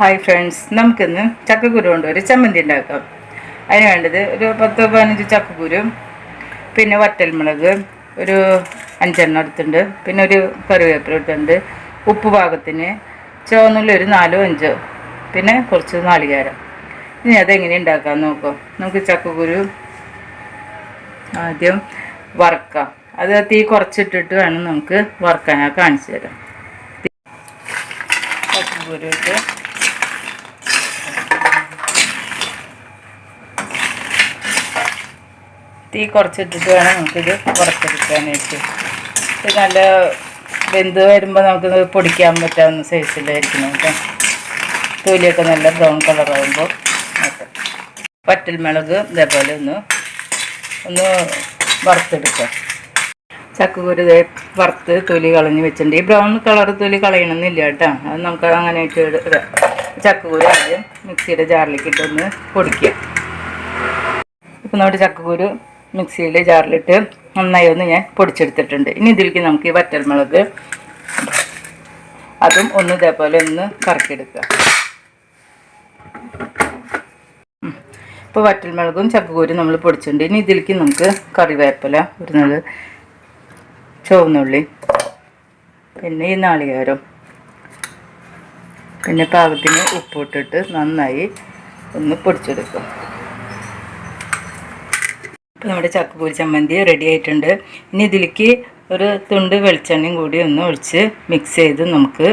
Hi friends നമുക്കിന്ന് ചക്കക്കുരു കൊണ്ട് ചമ്മന്തി ഉണ്ടാക്കാം. അതിന് വേണ്ടത് ഒരു പത്ത് പതിനഞ്ച് ചക്കക്കുരു പിന്നെ വറ്റൽമുളക് ഒരു അഞ്ചെണ്ണം എടുത്തിട്ടുണ്ട്. പിന്നെ ഒരു കറിവേപ്പില എടുത്തിട്ടുണ്ട് ഉപ്പ് പാകത്തിന് ചുവന്നുള്ളി ഒരു നാലോ അഞ്ചോ പിന്നെ കുറച്ച് നാളികേരം. ഇനി അതെങ്ങനെ ഉണ്ടാക്കാൻ നോക്കാം. നമുക്ക് ചക്കക്കുരു ആദ്യം വറക്കാം. അത് തീ കുറച്ചിട്ടിട്ട് വേണം നമുക്ക് വറക്കാൻ കാണിച്ചു തരാം. ചക്കക്കുരു ഇട്ട് തീ കുറച്ചിട്ടിട്ട് വേണം നമുക്കിത് പുറത്തെടുക്കാനായിട്ട് ഇത് നല്ല വെന്ത് വരുമ്പോൾ നമുക്കിത് പൊടിക്കാൻ പറ്റാവുന്ന സൈസിലായിരിക്കണം കേട്ടോ. തൊലിയൊക്കെ നല്ല ബ്രൗൺ കളറാകുമ്പോൾ നോക്കാം വറ്റൽമുളക് ഇതേപോലെ ഒന്ന് ഒന്ന് വറുത്തെടുക്കുക ചക്കക്കുരു വറുത്ത് തൊലി കളഞ്ഞ് വെച്ചിട്ടുണ്ട്. ഈ ബ്രൗൺ കളർ തൊലി കളയണമെന്നില്ല കേട്ടോ. അത് നമുക്ക് അങ്ങനെ ഇടാം. ചക്കക്കുരു ആദ്യം മിക്സിയുടെ ജാറിലേക്ക് ഇട്ടൊന്ന് പൊടിക്കുക ഇപ്പം നമ്മുടെ ചക്കക്കുരു മിക്സിയിൽ ജാറിലിട്ട് നന്നായി ഒന്ന് ഞാൻ പൊടിച്ചെടുത്തിട്ടുണ്ട്. ഇനി ഇതിലേക്ക് നമുക്ക് ഈ വറ്റൽമുളക് അതും ഒന്ന് ഇതേപോലെ ഒന്ന് കറക്കിയെടുക്കുക. ഇപ്പോൾ വറ്റൽമുളകും ചക്കക്കുരും നമ്മൾ പൊടിച്ചിട്ടുണ്ട്. ഇനി ഇതിലേക്ക് നമുക്ക് കറിവേപ്പില ഇടുന്നത് ചുവന്നുള്ളി പിന്നെ ഈ നാളികേരം പിന്നെ പാകത്തിന് ഉപ്പിട്ടിട്ട് നന്നായി ഒന്ന് പൊടിച്ചെടുക്കും നമ്മുടെ ചക്കപ്പൂരി ചമ്മന്തി റെഡി ആയിട്ടുണ്ട്. ഇനി ഇതിലേക്ക് ഒരു തുണ്ട് വെളിച്ചെണ്ണയും കൂടി ഒന്ന് ഒഴിച്ച് മിക്സ് ചെയ്ത് നമുക്ക്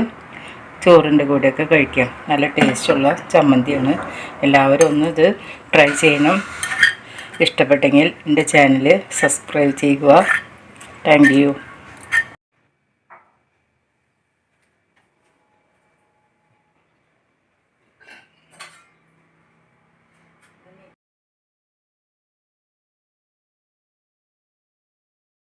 ചോറിന്റെ കൂടെയൊക്കെ കഴിക്കാം. നല്ല ടേസ്റ്റുള്ള ചമ്മന്തിയാണ്. എല്ലാവരും ഒന്ന് ഇത് ട്രൈ ചെയ്യണം. ഇഷ്ടപ്പെട്ടെങ്കിൽ എന്റെ ചാനൽ സബ്സ്ക്രൈബ് ചെയ്യുക. Thank you